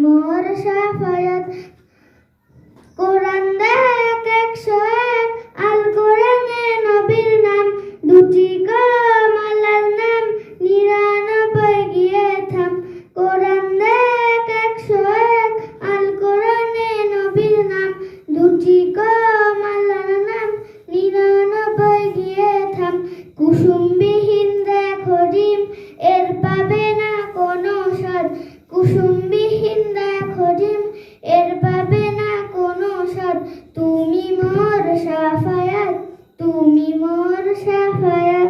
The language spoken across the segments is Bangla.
তুমি মোর সাফায়াত সাহায়া,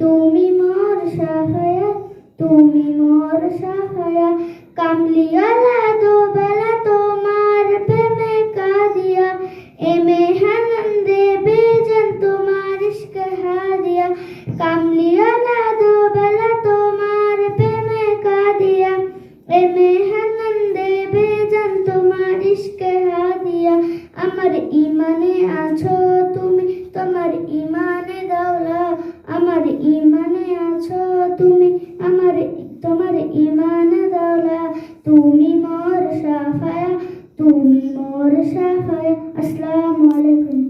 তুমি মোর সাহায়া, তুমি মোর সাহায়া। কামলিয়ালা দোবেলা তোমার প্রেমে কাঁদিয়া এমে হানন্দে বেজন তোমার ইস্ক হাদিয়া। কামলিয়ালা দোবেলা তোমার প্রেমে কাঁদিয়া এমে হানন্দে বেজন তোমার ইস্ক হাদিয়া। আমার ইমানে আছো তুমি তোমার ইমানে দাওলা আমার ইমানে আছো তুমি। আমার, তোমার ইমানে দাওলা তুমি মোর সাফায়া, তুমি মোর সাফায়া। আসসালামু আলাইকুম।